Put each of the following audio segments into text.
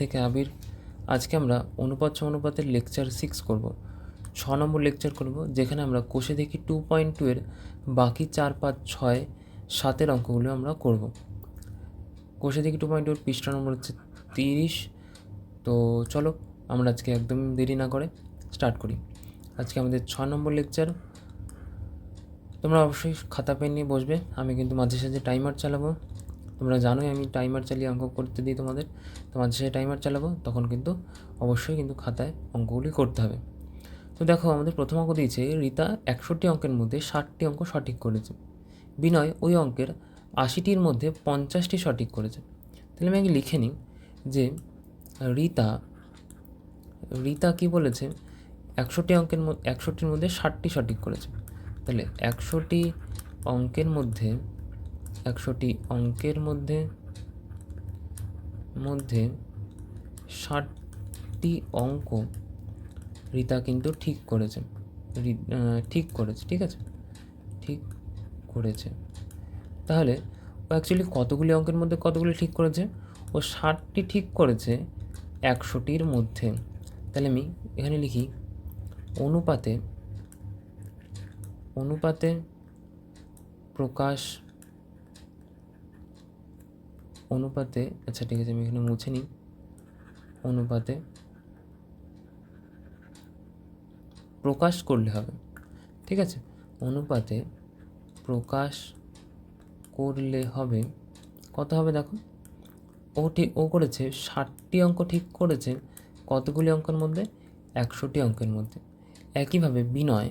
থেকে আবির, আজকে আমরা অনুপাত সমানুপাতের লেকচার সিক্স করব। ছ নম্বর লেকচার করব, যেখানে আমরা কোষে দেখি টু পয়েন্ট টু এর বাকি চার, পাঁচ, ছয়, সাতের অঙ্কগুলো আমরা করব। কোষে দেখি টু পয়েন্ট টু এর পৃষ্ঠা নম্বর হচ্ছে তিরিশ। তো চলো, আমরা আজকে একদম দেরি না করে স্টার্ট করি। আজকে আমাদের ছ নম্বর লেকচার তোমরা অবশ্যই খাতা, পেন নিয়ে বসবে। আমি কিন্তু মাঝে সাঝে টাইমার চালাবো। তোমরা জানোই আমি টাইমার চালিয়ে অঙ্ক করতে দিই তোমাদের। তো মাঝে সাঝে টাইমার চালাবো, তখন কিন্তু অবশ্যই কিন্তু খাতায় অঙ্কগুলি করতে হবে। তো দেখো, আমাদের প্রথম অঙ্ক দিয়েছে, রীতা একষট্টি অঙ্কের মধ্যে ষাটটি অঙ্ক সঠিক করেছে। বিনয় ওই অঙ্কের আশিটির মধ্যে পঞ্চাশটি সঠিক করেছে। তাহলে আমি আগে লিখে নিই যে রীতা রীতা কি বলেছে? একষট্টি অঙ্কের একষট্টির মধ্যে ষাটটি সঠিক করেছে। তাহলে একশোটি অঙ্কের মধ্যে একশোটি অঙ্কের মধ্যে মধ্যে ষাটটি অঙ্ক রীতা কিন্তু ঠিক করেছে। ঠিক করেছে, ঠিক আছে? ঠিক করেছে। তাহলে ও অ্যাকচুয়ালি কতগুলি অঙ্কের মধ্যে কতগুলি ঠিক করেছে? ও ষাটটি ঠিক করেছে একশোটির মধ্যে। তাহলে আমি এখানে লিখি, অনুপাতে অনুপাতে প্রকাশ অনুপাতে আচ্ছা ঠিক আছে, আমি এখানে মুছে নিই। অনুপাতে প্রকাশ করলে হবে, ঠিক আছে? অনুপাতে প্রকাশ করলে হবে, কত হবে দেখো? ও ঠিক, ও করেছে ষাটটি অঙ্ক ঠিক করেছে, কতগুলি অঙ্কের মধ্যে? একশোটি অঙ্কের মধ্যে। একইভাবে বিনয়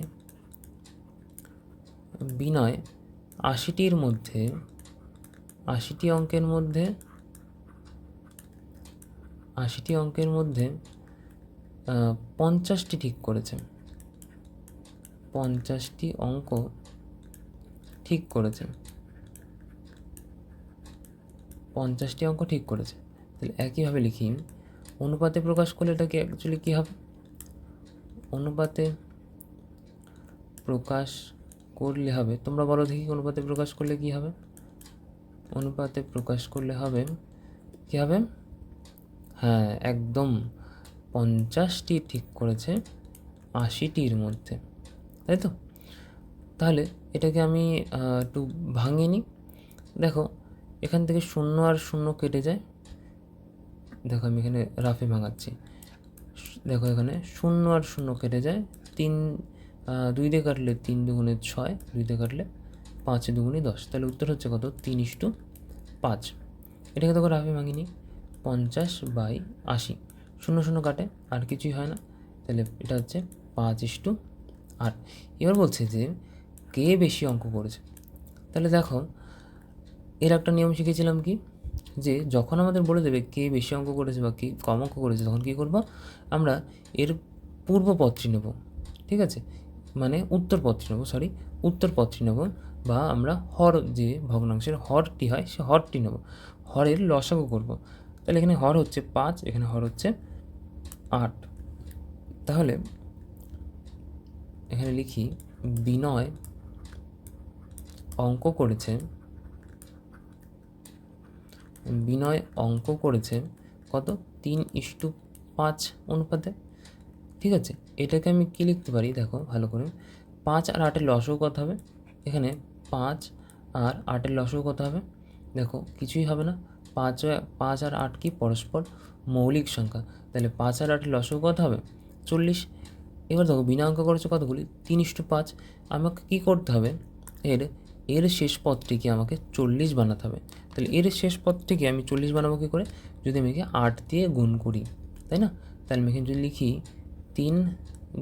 বিনয় আশিটির মধ্যে আশিটি অঙ্কের মধ্যে, আশিটি অঙ্কের মধ্যে পঞ্চাশটি ঠিক করেছে। পঞ্চাশটি অঙ্ক ঠিক করেছে। পঞ্চাশটি অঙ্ক ঠিক করেছে। তাহলে একইভাবে লিখি। অনুপাতে প্রকাশ করলে এটাকে অ্যাকচুয়ালি কী হবে? অনুপাতে প্রকাশ করলে হবে। তোমরা বলো দেখি অনুপাতে প্রকাশ করলে কী হবে? অনুপাতে প্রকাশ করলে হবে, কী হবে? হ্যাঁ একদম পঞ্চাশটি ঠিক করেছে, আশিটির মধ্যে, তাই তো? তাহলে এটাকে আমি একটু ভাঙিয়ে নিই। দেখো, এখান থেকে শূন্য আর শূন্য কেটে যায়। দেখো, আমি এখানে রাফে ভাঙাচ্ছি। দেখো এখানে শূন্য আর শূন্য কেটে যায়, তিন দুই দিয়ে কাটলে তিন দুগুণে ছয়, দুই দিয়ে কাটলে পাঁচ দুগুণে দশ। তাহলে উত্তর হচ্ছে কত? তিন ইস্টু পাঁচ। এটাকে দেখো রাফে ভাঙিনি পঞ্চাশ বাই আশি। শূন্য শূন্য কাটে, আর কিছুই হয় না। তাহলে এটা হচ্ছে পাঁচ ইস্টু আট। এবার বলছে যে, কে বেশি অঙ্ক করেছে? তাহলে দেখো, এর একটা নিয়ম শিখেছিলাম কি? যে যখন আমাদের বলে দেবে কে বেশি অঙ্ক করেছে বা কে কম অঙ্ক করেছে, তখন কী করব? আমরা এর পূর্বপত্রী নেব। ঠিক আছে? মানে উত্তরপত্রী নেব সরি উত্তরপত্রী নেব। বা আমরা হর যে ভগ্নাংশের হরটি হয়, সে হরটি নেব। হরের লসাগু করব। তাহলে এখানে হর হচ্ছে পাঁচ, এখানে হর হচ্ছে আট। তাহলে এখানে লিখি, বিনয় অঙ্ক করেছে। বিনয় অঙ্ক করেছে কত? তিন ইস্টু পাঁচ অনুপাতে। ঠিক আছে? এটাকে আমি কী লিখতে পারি? দেখো, ভালো করে। পাঁচ আর আটের লসও কত হবে? এখানে পাঁচ আর আটের লসও কত হবে? দেখো, কিছুই হবে না। পাঁচ পাঁচ আর আট কি? পরস্পর মৌলিক সংখ্যা। তাহলে পাঁচ আর আটের লসও কত হবে? চল্লিশ। এবার দেখো, বিনা অঙ্ক করেছে কতগুলি? তিন ইস্টু পাঁচ। আমাকে কী করতে হবে? এর এর শেষ পদটিকে আমাকে চল্লিশ বানাতে হবে? তাহলে এর শেষ পদটিকে আমি চল্লিশ বানাবো কী করে? যদি আমি আট দিয়ে গুণ করি, তাই না? তাহলে আমি এখানে যদি লিখি তিন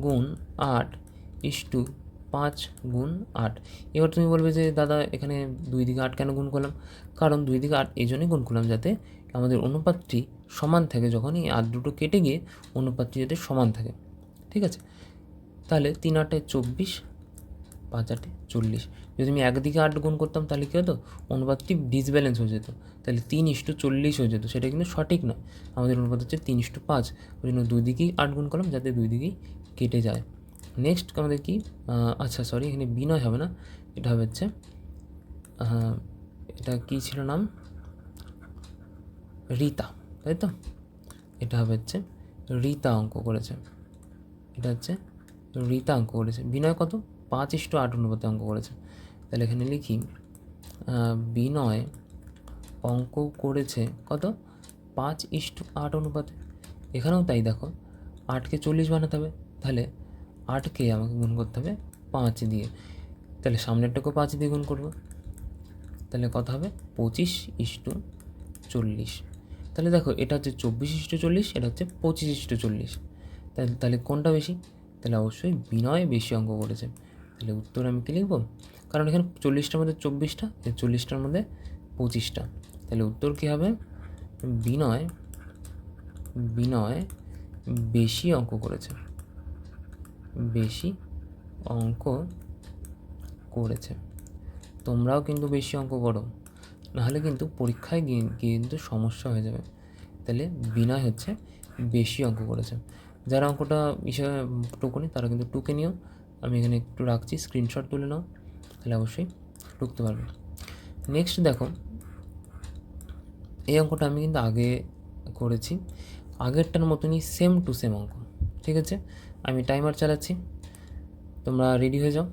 গুণ আট ইস্টু পাঁচ গুণ আট। এবার তুমি বলবে যে, দাদা, এখানে দুই দিকে আট কেন গুণ করলাম? কারণ দুই দিকে আট এই জন্যই গুণ করলাম যাতে আমাদের অনুপাতটি সমান থাকে যখন এই আট দুটো কেটে গিয়ে অনুপাতটি যাতে সমান থাকে। ঠিক আছে? তাহলে তিন আটে চব্বিশ, পাঁচ আটে চল্লিশ। যদি আমি একদিকে আট গুণ করতাম তাহলে কী হতো? অনুপাতটি ডিসব্যালেন্স হয়ে যেত। তাহলে তিন ইস্টু চল্লিশ হয়ে যেত। সেটা কিন্তু সঠিক নয়। আমাদের অনুপাত হচ্ছে তিন ইস্টু পাঁচ। ওই জন্য দুই দিকেই আট গুণ করলাম যাতে দুই দিকেই কেটে যায়। নেক্সট আমাদের কি? আচ্ছা সরি এখানে বিনয় হবে না। এটা হবে হচ্ছে এটা কী ছিল নাম? রীতা, তাই তো? এটা হবে হচ্ছে, রীতা অঙ্ক করেছে। এটা হচ্ছে, রীতা অঙ্ক করেছে। বিনয় কত? পাঁচ ইস্টু আট অনুপাতে অঙ্ক করেছে। তাহলে এখানে লিখি বিনয় অঙ্ক করেছে কত? পাঁচ ইস্টু আট অনুপাতে। এখানেও তাই দেখো, আটকে চল্লিশ বানাতে হবে। তাহলে আটকে আমাকে গুণ করতে হবে পাঁচ দিয়ে। তাহলে সামনেরটাকেও পাঁচ দিয়ে গুণ করব। তাহলে কত হবে? পঁচিশ ইস্টু চল্লিশ। তাহলে দেখো, এটা হচ্ছে চব্বিশ ইস্টু চল্লিশ, এটা হচ্ছে পঁচিশ ইস্টু চল্লিশ। তাহলে তাহলে কোনটা বেশি? তাহলে অবশ্যই বিনয় বেশি অঙ্ক করেছে। তাহলে উত্তর আমি কী লিখব? কারণ এখানে চল্লিশটার মধ্যে চব্বিশটা চল্লিশটার মধ্যে পঁচিশটা। তাহলে উত্তর কী হবে? বিনয় বিনয় বেশি অঙ্ক করেছে। বেশি অঙ্ক করেছে। তোমরাও কিন্তু বেশি অঙ্ক করো। নাহলে কিন্তু পরীক্ষায় গিয়ে, কিন্তু সমস্যা হয়ে যাবে। তাহলে বিনয় হচ্ছে বেশি অঙ্ক করেছে। যারা অঙ্কটা হিসাবে টুকুনি তারা কিন্তু টুকে নিও। আমি এখানে একটু রাখছি স্ক্রিনশট তুলে নাও। তাহলে অবশ্যই টুকতে পারবে। নেক্সট দেখো, এই অঙ্কটা আমি কিন্তু আগে করেছি। আগেরটার মতনই সেম টু সেম অঙ্ক, ঠিক আছে? আমি টাইমার চালাচ্ছি। তোমরা রেডি হয়ে যাও।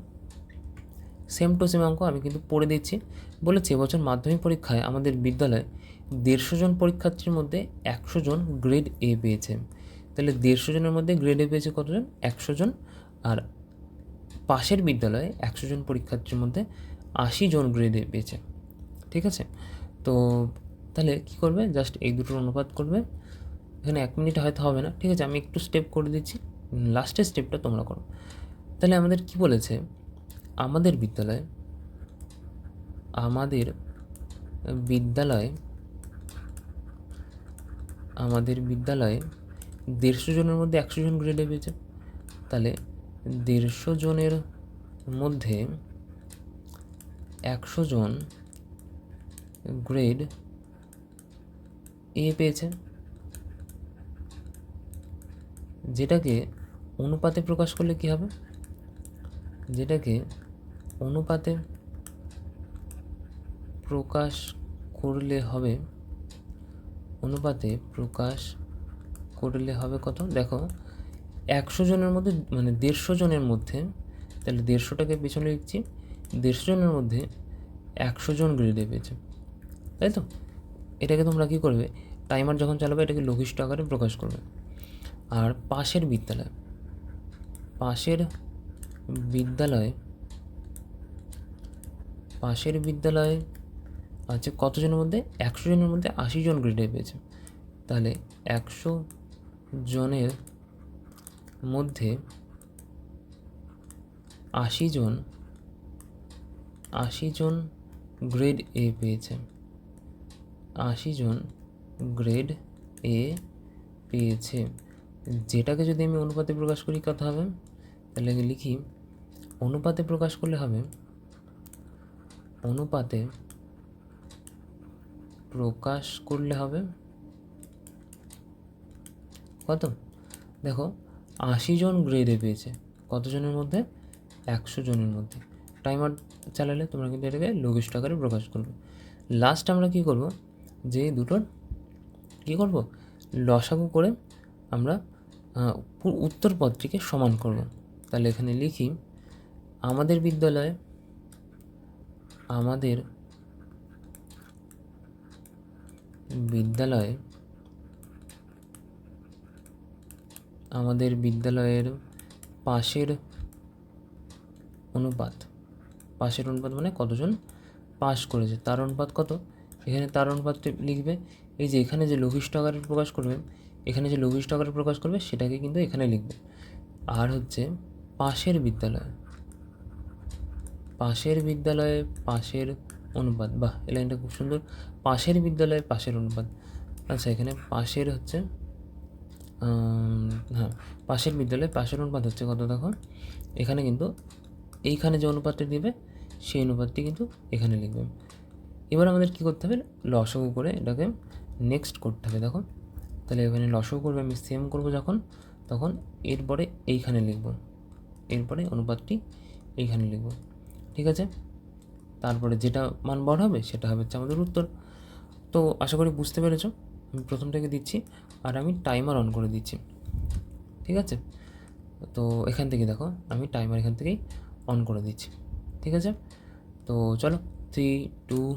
সেম টু সেম অঙ্ক আমি কিন্তু পড়ে দিচ্ছি। বলেছি, এবছর মাধ্যমিক পরীক্ষায় আমাদের বিদ্যালয়ে দেড়শো জন পরীক্ষার্থীর মধ্যে একশো জন গ্রেড এ পেয়েছে। তাহলে দেড়শো জনের মধ্যে গ্রেড এ পেয়েছে কতজন? একশো জন। আর পাশের বিদ্যালয়ে একশো জন পরীক্ষার্থীর মধ্যে আশি জন গ্রেড এ পেয়েছে। ঠিক আছে? তো তাহলে কী করবে? জাস্ট এই দুটোর অনুপাত করবে। এখানে এক মিনিট হয়তো হবে না। ঠিক আছে, আমি একটু স্টেপ করে দিচ্ছি। লাস্টের স্টেপটা তোমরা করো। তাহলে আমাদের কি বলেছে? আমাদের বিদ্যালয়ে আমাদের বিদ্যালয়ে আমাদের বিদ্যালয়ে দেড়শো জনের মধ্যে একশো জন গ্রেডে পেয়েছে। তাহলে দেড়শো জনের মধ্যে একশো জন গ্রেড এ পেয়েছে। যেটাকে অনুপাতে প্রকাশ করলে কি হবে? যেটাকে অনুপাতে প্রকাশ করলে হবে, অনুপাতে প্রকাশ করলে হবে কত? দেখো, একশো জনের মধ্যে মানে দেড়শো জনের মধ্যে, তাহলে দেড়শোটাকে পিছনে লিখছি, দেড়শো জনের মধ্যে একশো জন গ্রেডে পেয়েছে, তাই তো? এটাকে তোমরা কী করবে? টাইমার যখন চালাবে, এটাকে লঘিষ্ঠ আকারে প্রকাশ করবে। আর পাশের বিদ্যালয় পাশের বিদ্যালয়ে পাশের বিদ্যালয়ে আছে কতজনের মধ্যে? একশো জনের মধ্যে আশি জন গ্রেডে পেয়েছে। তাহলে একশো জনের মধ্যে আশি জন আশি জন গ্রেড এ পেয়েছে। আশি জন গ্রেড এ পেয়েছে। যেটাকে যদি আমি অনুপাতে প্রকাশ করি কথা হবে? তাহলে লিখি, অনুপাতে প্রকাশ করলে হবে, অনুপাতে প্রকাশ করলে হবে কত? দেখো, আশি জন গ্রেডে পেয়েছে কতজনের মধ্যে? একশো জনের মধ্যে। টাইমার চালালে তোমরা কিন্তু এটাকে লঘিষ্ঠ আকারে প্রকাশ করবে। লাস্ট আমরা কি করব? যে দুটোর কী করব? লসাগু করে আমরা উত্তর পদটিকে সমান করব। তাহলে এখানে লিখি, আমাদের বিদ্যালয়ে আমাদের বিদ্যালয়ে, আমাদের বিদ্যালয়ের পাশের অনুপাত। পাশের অনুপাত মানে কতজন পাশ করেছে? তার অনুপাত কত? এখানে তার অনুপাতটি লিখবে, এই যে এখানে যে লঘিষ্ঠ আকারে প্রকাশ করবে, এখানে যে লঘিষ্ঠ আকারে প্রকাশ করবে, সেটাকে কিন্তু এখানে লিখবে। আর হচ্ছে পাশের বিদ্যালয়। পাশের বিদ্যালয়ে পাশের অনুপাত। বাহ, এই লাইনটা খুব সুন্দর। পাশের বিদ্যালয়ে পাশের অনুপাত। আচ্ছা এখানে পাশের হচ্ছে হ্যাঁ পাশের বিদ্যালয়ে পাশের অনুপাত হচ্ছে কত দেখো? এখানে কিন্তু এইখানে যে অনুপাতটি দিবে, সেই অনুপাতটি কিন্তু এখানে লিখবে। এবার আমাদের কী করতে হবে? লসগু করে এটাকে নেক্সট করতে হবে। দেখো, তাহলে এখানে লসগু করবে, আমি সেম করব যখন, তখন এরপরে এইখানে লিখব। এরপরে অনুপাতটি এইখানে লিখব। ঠিক আছে? তারপরে যেটা মান বড় হবে সেটা হবে হচ্ছে আমাদের উত্তর। তো আশা করি বুঝতে পেরেছ, আমি প্রথমটাকে দিচ্ছি আর আমি টাইমার অন করে দিচ্ছি। ঠিক আছে? তো এখান থেকে দেখো, আমি টাইমার এখান থেকেই অন করে দিচ্ছি। ঠিক আছে? তো চলো থ্রি টু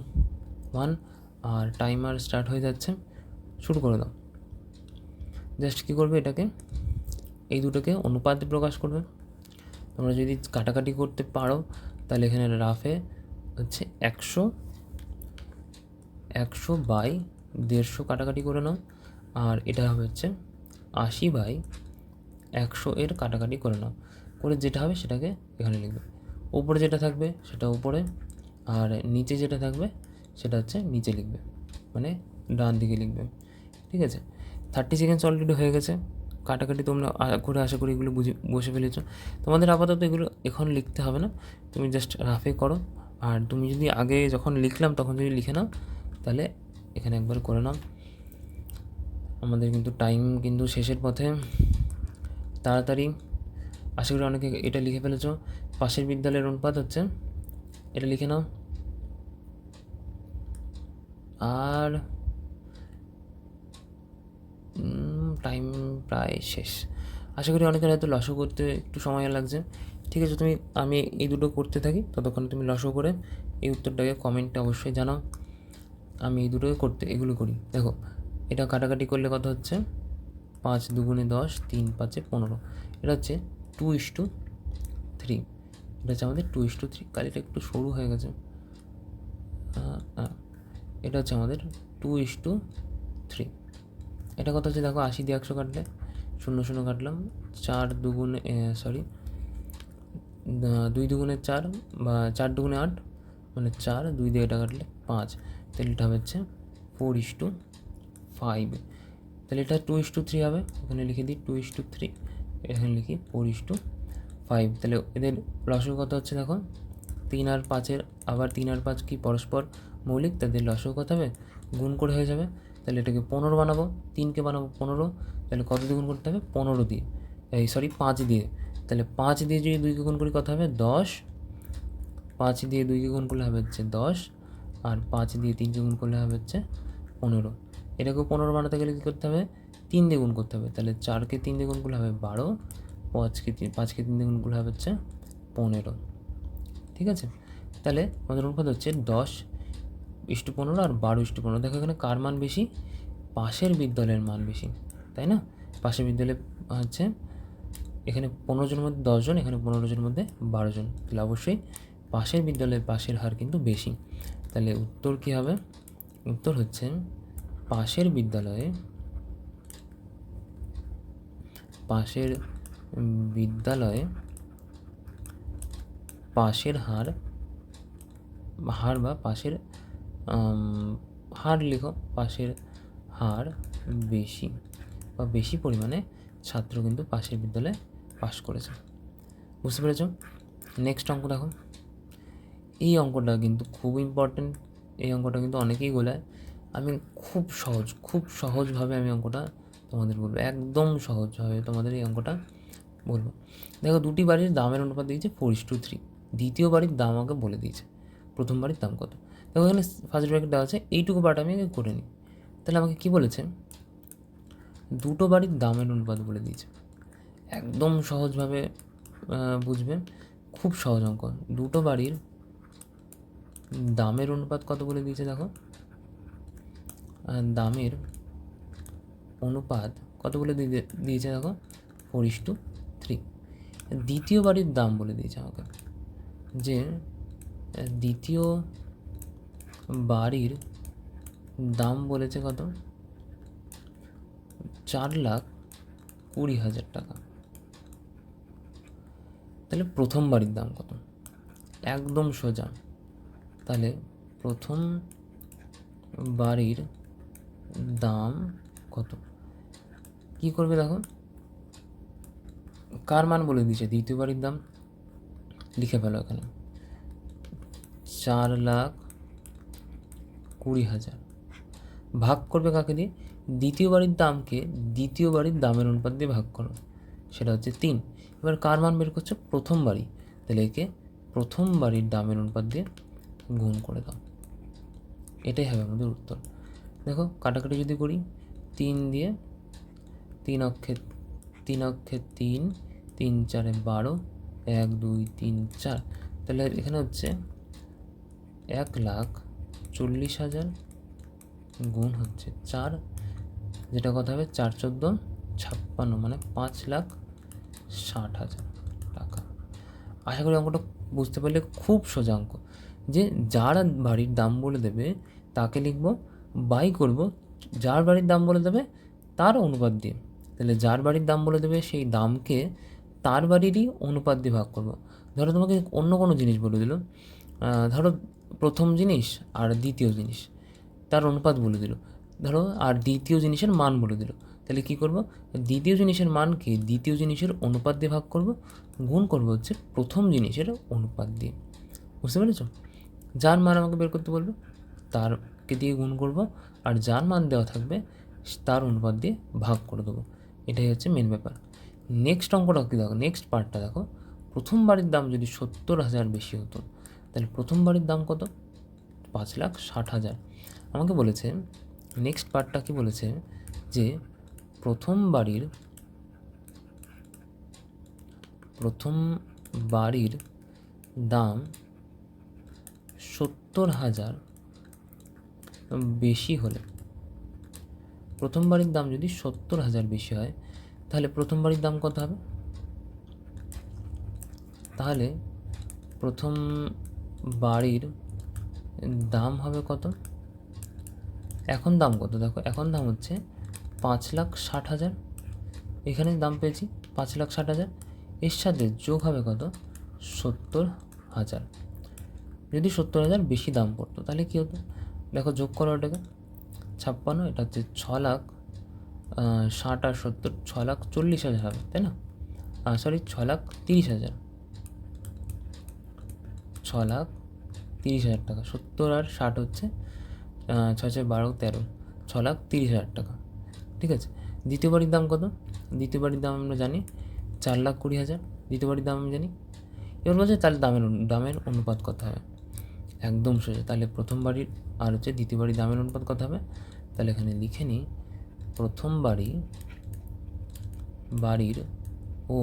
ওয়ান আর টাইমার স্টার্ট হয়ে যাচ্ছে। শুরু করে দাও। জাস্ট কী করবে এটাকে? এই দুটোকে অনুপাতে প্রকাশ করবে। তোমরা যদি কাটাকাটি করতে পারো, তাহলে এখানে রাফে হচ্ছে একশো একশো বাই দেড়শো কাটাকাটি করে নাও। আর এটা হবে হচ্ছে আশি বাই একশো এর কাটাকাটি করে নাও। করে যেটা হবে সেটাকে এখানে লিখবে। ওপরে যেটা থাকবে সেটা উপরে, আর নিচে যেটা থাকবে সেটা হচ্ছে নিচে লিখবে। মানে ডান দিকে লিখবে। ঠিক আছে? থার্টি সেকেন্ডস অলরেডি হয়ে গেছে। কাটাকাটি তোমরা করে আশা করি এগুলো বুঝে, বসে ফেলেছো। তোমাদের আপাতত এগুলো এখন লিখতে হবে না। তুমি জাস্ট রাফে করো। আর তুমি যদি আগে যখন লিখলাম, তখন যদি লিখে নাও, তাহলে এখানে একবার করে নাও। আমাদের কিন্তু টাইম কিন্তু শেষের পথে। তাড়াতাড়ি। আশা করি অনেকে এটা লিখে ফেলেছ। পাশের বিদ্যালয়ের অনুপাত হচ্ছে, এটা লিখে নাও। আর টাইম প্রায় শেষ। আশা করি অনেকের হয়তো লসও করতে একটু সময় লাগছে। ঠিক আছে, তুমি, আমি এই দুটো করতে থাকি, ততক্ষণ তুমি লসও করে এই উত্তরটাকে কমেন্টে অবশ্যই জানাও। আমি এই দুটোই করতে, এগুলো করি। দেখো, এটা কাটাকাটি করলে কথা হচ্ছে? পাঁচ দুগুণে দশ, তিন পাঁচে পনেরো। এটা হচ্ছে টু ইস টু থ্রি এটা হচ্ছে আমাদের টু ইস টু থ্রি কালিটা একটু সরু হয়ে গেছে। এটা হচ্ছে আমাদের টু ইস টু থ্রি এটা কত হচ্ছে দেখো আশি দিয়ে একশো কাটলে, শূন্য শূন্য কাটলাম, চার দুগুণে সরি দুই দুগুণে চার বা চার দুগুণে আট মানে চার, দুই দিয়ে এটা কাটলে পাঁচ, তাহলে এটা হচ্ছে ফোর ইস টু ফাইভ তাহলে এটা টু ইস টু থ্রি হবে, এখানে লিখে দিই টু ইস টু থ্রি এখানে লিখি ফোর ইস টু ফাইভ তাহলে এদের লসও কত হচ্ছে দেখো, তিন আর পাঁচের, আবার তিন আর পাঁচ কি পরস্পর মৌলিক, তাদের লসও কত হবে, গুণ করে হয়ে যাবে তাহলে এটাকে পনেরো বানাবো, তিনকে বানাবো পনেরো, তাহলে কত দিয়ে গুণ করতে হবে? পনেরো দিয়ে। এই সরি পাঁচ দিয়ে। তাহলে পাঁচ দিয়ে যদি দুইকে গুণ করি কত হবে? দশ। পাঁচ দিয়ে দুইকে গুণ করলে হবে হচ্ছে দশ। আর পাঁচ দিয়ে তিনকে গুণ করলে হবে হচ্ছে পনেরো। এটাকেও পনেরো বানাতে গেলে কী করতে হবে? তিন দিয়ে গুণ করতে হবে। তাহলে চারকে তিন দিয়ে গুণ করলে হবে বারো। পাঁচকে তিন পাঁচকে তিন দিয়ে গুণ করলে হবে হচ্ছে পনেরো। ঠিক আছে? তাহলে আমাদের অনুপাত হচ্ছে দশ। ইস্টু পনেরো আর বারো ইস্টু পনেরো দেখো এখানে কার মান বেশি? পাশের বিদ্যালয়ের মান বেশি, তাই না? পাশের বিদ্যালয়ে হচ্ছে এখানে পনেরো জনের মধ্যে দশজন এখানে পনেরো জনের মধ্যে বারো জন। তাহলে অবশ্যই পাশের বিদ্যালয়ের পাশের হার কিন্তু বেশি। তাহলে উত্তর কী হবে? উত্তর হচ্ছে পাশের বিদ্যালয়ে পাশের বিদ্যালয়ে পাশের হার হার বা পাশের হার লিখো, পাশের হার বেশি বা বেশি পরিমাণে ছাত্র কিন্তু পাশের বিদ্যালয়ে পাশ করেছে। বুঝতে পেরেছ? নেক্সট অঙ্ক দেখো। এই অঙ্কটা কিন্তু খুব ইম্পর্ট্যান্ট এই অঙ্কটা কিন্তু অনেকেই গোলায়। আমি খুব সহজ, খুব সহজভাবে আমি অঙ্কটা তোমাদের বলব, একদম সহজভাবে তোমাদের এই অঙ্কটা বলব। দেখো, দুটি বাড়ির দামের অনুপাত দিয়েছে ফোর ইস টু থ্রি। দ্বিতীয় বাড়ির দাম আমাকে বলে দিয়েছে। প্রথম বাড়ির দাম কত? দেখো এখানে ফার্স্ট ব্র্যাকেট দেওয়া আছে এইটুকু পার্ট আমি করে নিই। তাহলে আমাকে কী বলেছে? দুটো বাড়ির দামের অনুপাত বলে দিয়েছে। একদম সহজভাবে আহ, বুঝবে? খুব সহজ অঙ্ক। দুটো বাড়ির দামের অনুপাত কত বলে দিয়েছে দেখো? দামের অনুপাত কত বলে দিয়ে- দিয়েছে দেখো? ফোর ইস টু থ্রি দ্বিতীয় বাড়ির দাম বলে দিয়েছে আমাকে। যে দ্বিতীয় বাড়ির দাম বলেছে কত? চার লাখ কুড়ি হাজার টাকা। তাহলে প্রথম বাড়ির দাম কত? একদম সোজা। তাহলে প্রথম বাড়ির দাম কত? কি করবে দেখো? কার মান বলে দিয়েছে? দ্বিতীয় বাড়ির দাম? লিখে ফেলো এখানে। চার লাখ কুড়ি হাজার। ভাগ করবে কাকে দিয়ে? দ্বিতীয় বাড়ির দামকে দ্বিতীয় বাড়ির দামের অনুপাত দিয়ে ভাগ করো। সেটা হচ্ছে তিন। এবার কার মান বের করছ? প্রথম বাড়ি তাহলে একে প্রথম বাড়ির দামের অনুপাত দিয়ে গুণ করে দাও। এটাই হবে আমাদের উত্তর। দেখো, কাটাকাটি যদি করি, তিন দিয়ে তিন অক্ষে তিন অক্ষে তিন তিন চারে বারো, এক, দুই, তিন, চার। তাহলে এখানে হচ্ছে এক লাখ চল্লিশ হাজার গুণ হচ্ছে চার, যেটা কথা হবে? চার চোদ্দ ছাপ্পান্ন মানে পাঁচ লাখ ষাট হাজার টাকা। আশা করি অঙ্কটা বুঝতে পারলে খুব সোজা অঙ্ক। যে যার বাড়ির দাম বলে দেবে, তাকে লিখব, বাই করব, যার বাড়ির দাম বলে দেবে, তার অনুপাত দিয়ে। তাহলে যার বাড়ির দাম বলে দেবে, সেই দামকে তার বাড়িরই অনুপাত দিয়ে ভাগ করব। ধরো তোমাকে অন্য কোনো জিনিস বলে দিল। ধরো প্রথম জিনিস আর দ্বিতীয় জিনিস। তার অনুপাত বলে দিল। ধরো, আর দ্বিতীয় জিনিসের মান বলে দিল। তাহলে কি করব? দ্বিতীয় জিনিসের মানকে দ্বিতীয় জিনিসের অনুপাত দিয়ে ভাগ করব। গুণ করব হচ্ছে প্রথম জিনিসের অনুপাত দিয়ে। বুঝতে পেরেছ? যার মান আমাকে বের করতে বলবে, তারকে দিয়ে গুণ করব। আর যার মান দেওয়া থাকবে, তার অনুপাত দিয়ে ভাগ করে দেবো। এটাই হচ্ছে মেন ব্যাপার। নেক্সট অঙ্কটা কি দেখো? নেক্সট পার্টটা দেখো। প্রথমবারের দাম যদি সত্তর হাজার বেশি হতো তাহলে প্রথম বাড়ির দাম কত? পাঁচ লাখ ষাট হাজার। আমাকে বলেছে নেক্সট পার্টটা কি বলেছে? যে প্রথম বাড়ির প্রথম বাড়ির দাম সত্তর হাজার বেশি হলে, প্রথম বাড়ির দাম যদি সত্তর হাজার বেশি হয়, তাহলে প্রথম বাড়ির দাম কত হবে? তাহলে প্রথম বাড়ির দাম হবে কত? এখন দাম কত? দেখো, এখন দাম হচ্ছে পাঁচ লাখ ষাট হাজার। এখানে দাম পেয়েছি পাঁচ লাখ ষাট হাজার। এর সাথে যোগ হবে কত? সত্তর হাজার। যদি সত্তর হাজার বেশি দাম পড়তো, তাহলে কী হতো? দেখো, যোগ করো ওটাকে। ছাপ্পান্ন, এটা হচ্ছে ছ লাখ ষাট আর সত্তর, ছ লাখ চল্লিশ হাজার হবে, তাই না? সরি ছ লাখ তিরিশ হাজার। ছ লাখ তিরিশ হাজার টাকা। সত্তর আর ষাট হচ্ছে ছয় ছয় বারো তেরো ছ লাখ তিরিশ হাজার টাকা। ঠিক আছে? দ্বিতীয় বাড়ির দাম কত? দ্বিতীয় বাড়ির দাম আমরা জানি চার লাখ কুড়ি হাজার। দ্বিতীয় বাড়ির দাম আমি জানি, এবার বলছে তাহলে দামের দামের অনুপাত কত হবে? একদম সোজা, তাহলে প্রথম বাড়ির আর হচ্ছে দ্বিতীয় বাড়ির দামের অনুপাত কত হবে? তাহলে এখানে লিখে নিই, প্রথম বাড়ি, বাড়ির ও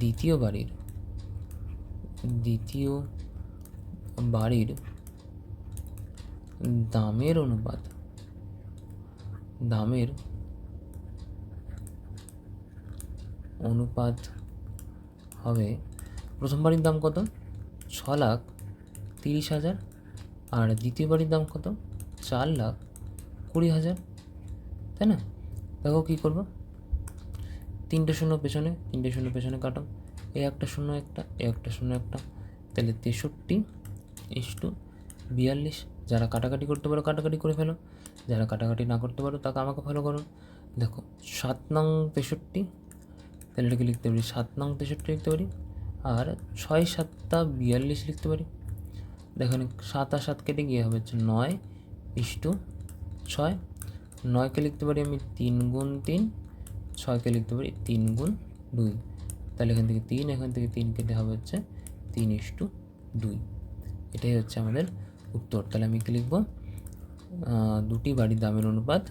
দ্বিতীয় বাড়ির দ্বিতীয় বাড়ির দামের অনুপাত। দামের অনুপাত হবে প্রথম বাড়ির দাম কত? ছ লাখ তিরিশ হাজার। আর দ্বিতীয় বাড়ির দাম কত? চার লাখ কুড়ি হাজার। তাই না? দেখো কী করব? তিনটে শূন্য পেছনে, তিনটে শূন্য পেছনে কাটো। এই একটা শূন্য একটা, এ একটা শূন্য একটা। তাহলে তেষট্টি ইস টু বিয়াল্লিশ, যারা কাটাকাটি করতে পারো কাটাকাটি করে ফেলো। যারা কাটাকাটি না করতে পারো তাকে আমাকে ফলো করো। দেখো, সাত নং তেষট্টি, তাহলে এটাকে লিখতে পারি, সাত নং তেষট্টি লিখতে পারি, আর ছয় সাতটা বিয়াল্লিশ লিখতে পারি। দেখো, এখানে সাত আর সাত কেটে গিয়ে হবে? হচ্ছে নয় ইস টু ছয়। নয়কে লিখতে পারি আমি তিন গুণ তিন, ছয়কে লিখতে পারি তিন গুণ দুই। তাহলে এখান থেকে তিন, এখান থেকে তিন কেটে হবে হচ্ছে তিন ইস টু দুই। এটাই হচ্ছে আমাদের উত্তর। তাহলে আমি কি লিখব? দুটি বাড়ির দামের অনুপাত।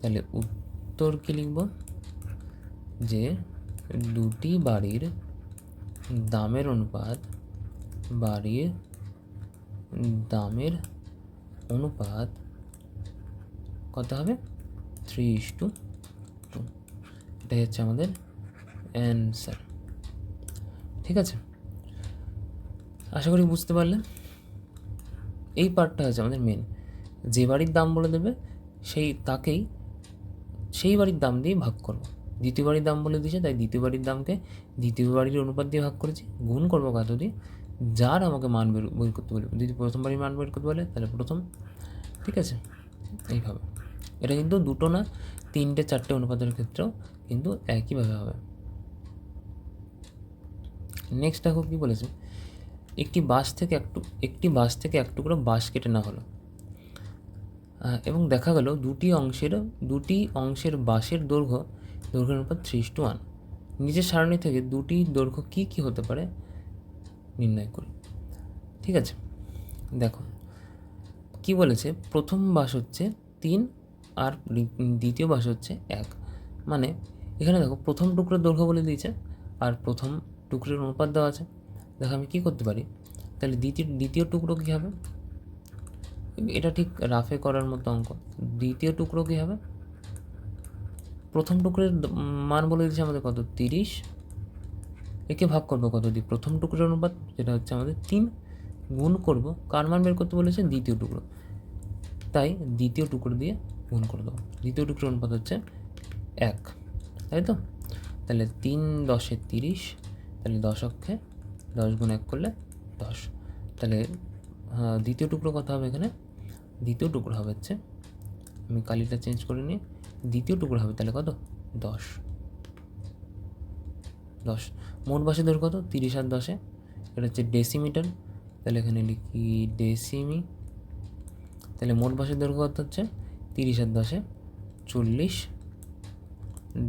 তাহলে উত্তর কি লিখব? যে দুটি বাড়ির দামের অনুপাত, বাড়ির দামের অনুপাত কত হবে? Three is to two. এটাই হচ্ছে আমাদের অ্যান্সার ঠিক আছে? আশা করি বুঝতে পারলে এই পার্টটা হচ্ছে আমাদের মেন যে বাড়ির দাম বলে দেবে, সেই তাকেই, সেই বাড়ির দাম দিয়ে ভাগ করব। দ্বিতীয় বাড়ির দাম বলে দিয়েছে, তাই দ্বিতীয় বাড়ির দামকে দ্বিতীয় বাড়ির অনুপাত দিয়ে ভাগ করেছি, গুণ করব কত দিয়ে? যার আমাকে মান বের বের করতে বলবে যদি প্রথম বাড়ির মান বের করতে বলে, তাহলে প্রথম। ঠিক আছে? এইভাবে। এটা কিন্তু দুটো না, তিনটে, চারটে অনুপাতের ক্ষেত্রেও কিন্তু একইভাবে হবে। নেক্সট দেখো কী বলেছে? একটি বাস থেকে একটু একটি বাস থেকে এক টুকরো বাঁশ কেটে না হলো। এবং দেখা গেল দুটি অংশের দুটি অংশের বাঁশের দৈর্ঘ্য, দৈর্ঘ্যের অনুপাত থ্রি টু ওয়ান নিজের সারণী থেকে দুটি দৈর্ঘ্য কী কী হতে পারে নির্ণয় করি। ঠিক আছে? দেখো, কি বলেছে? প্রথম বাস হচ্ছে তিন আর দ্বিতীয় বাস হচ্ছে এক। মানে এখানে দেখো প্রথম টুকরো দৈর্ঘ্য বলে দিয়েছে, আর প্রথম টুকরোর অনুপাত দেওয়া আছে। দেখো আমি কী করতে পারি? তাহলে দ্বিতীয় দ্বিতীয় টুকরো কী হবে? এটা ঠিক রাফে করার মতো অঙ্ক। দ্বিতীয় টুকরো কী হবে? প্রথম টুকরের মান বলে দিয়েছে আমাদের কত? তিরিশ। একে ভাগ করব কত দিয়ে? প্রথম টুকরোর অনুপাত, যেটা হচ্ছে আমাদের তিন, গুণ করব। কার মান বের করতে বলেছে? দ্বিতীয় টুকরো। তাই দ্বিতীয় টুকরো দিয়ে গুণ করে দেবো। দ্বিতীয় টুকরোর অনুপাত হচ্ছে এক। তাই তো? তাহলে তিন দশে তিরিশ তাহলে দশ অক্ষে দশ গুণ এক করলে দশ। তাহলে হ্যাঁ, দ্বিতীয় টুকরো কথা হবে এখানে? দ্বিতীয় টুকরো হবে হচ্ছে আমি কালিটা চেঞ্জ করে নিই দ্বিতীয় টুকরো হবে তাহলে কত? দশ। দশ। মোট বাসে ধর কত? তিরিশ আর দশে। এটা হচ্ছে ডেসিমিটার তাহলে এখানে লিখি ডেসিমি তাহলে মোট বাসের দৈর্ঘ্য কত হচ্ছে? তিরিশ আর দশে চল্লিশ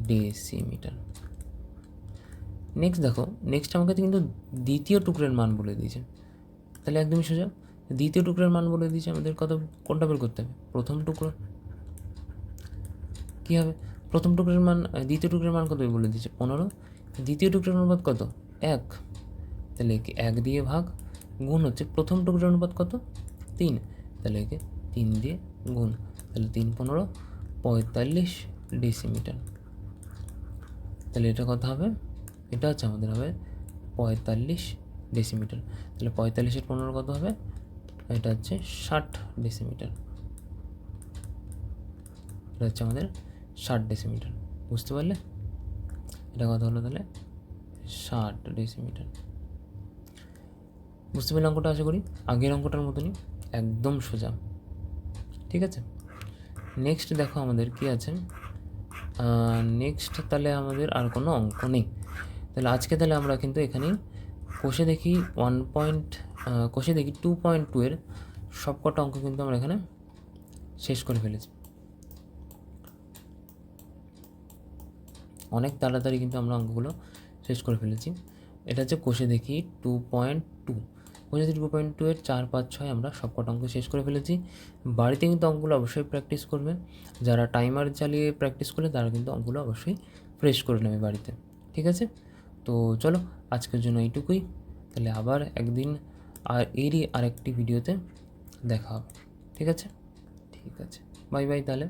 ডেসিমিটার নেক্সট দেখো নেক্সট আমাকে কিন্তু দ্বিতীয় টুকরের মান বলে দিয়েছে। তাহলে একদমই সোজা। দ্বিতীয় টুকরের মান বলে দিয়েছে আমাদের কত, কোনটা বের করতে হবে? প্রথম টুকরো। কী হবে? প্রথম টুকরের মান দ্বিতীয় টুকরের মান কত বলে দিয়েছে? পনেরো। দ্বিতীয় টুকরের অনুপাত কত? এক। তাহলে একে এক দিয়ে ভাগ, গুণ হচ্ছে প্রথম টুকরের অনুপাত কত? তিন। তাহলে একে তিন দিয়ে গুণ। তাহলে তিন পনেরো, পঁয়তাল্লিশ ডেসিমিটার তাহলে এটা কত হবে? এটা হচ্ছে আমাদের হবে পঁয়তাল্লিশ ডেসিমিটার তাহলে পঁয়তাল্লিশের পনেরো কত হবে? এটা হচ্ছে ষাট ডেসিমিটার এটা হচ্ছে আমাদের ষাট ডেসিমিটার বুঝতে পারলে? এটা কত হলো তাহলে? ষাট ডেসিমিটার বুঝতে পারলে অঙ্কটা? আশা করি আগের অঙ্কটার মতনই একদম সোজা। ঠিক আছে? নেক্সট দেখো আমাদের কি আছে? নেক্সট তাহলে আমাদের আর কোনো অঙ্ক নেই। তাহলে আজকে তাহলে আমরা কিন্তু এখানেই কষে দেখি ওয়ান পয়েন্ট কষে দেখি টু পয়েন্ট টু এর সবকটা অঙ্ক কিন্তু আমরা এখানে শেষ করে ফেলেছি। অনেক তাড়াতাড়ি কিন্তু আমরা অঙ্কগুলো শেষ করে ফেলেছি। এটা হচ্ছে কষে দেখি টু পয়েন্ট টু কষে দেখি টু পয়েন্ট টু এর চার, পাঁচ, ছয় আমরা সবকটা অঙ্ক শেষ করে ফেলেছি। বাড়িতে কিন্তু অঙ্কগুলো অবশ্যই প্র্যাকটিস করবে। যারা টাইমার চালিয়ে প্র্যাকটিস করলে তারা কিন্তু অঙ্কগুলো অবশ্যই ফ্রেশ করে নেবে বাড়িতে। ঠিক আছে? তো চলো, আজকের জন্য এইটুকুই। তাহলে আবার একদিন আর এরই আরেকটি ভিডিওতে দেখা হবে। ঠিক আছে? ঠিক আছে। বাই বাই তাহলে।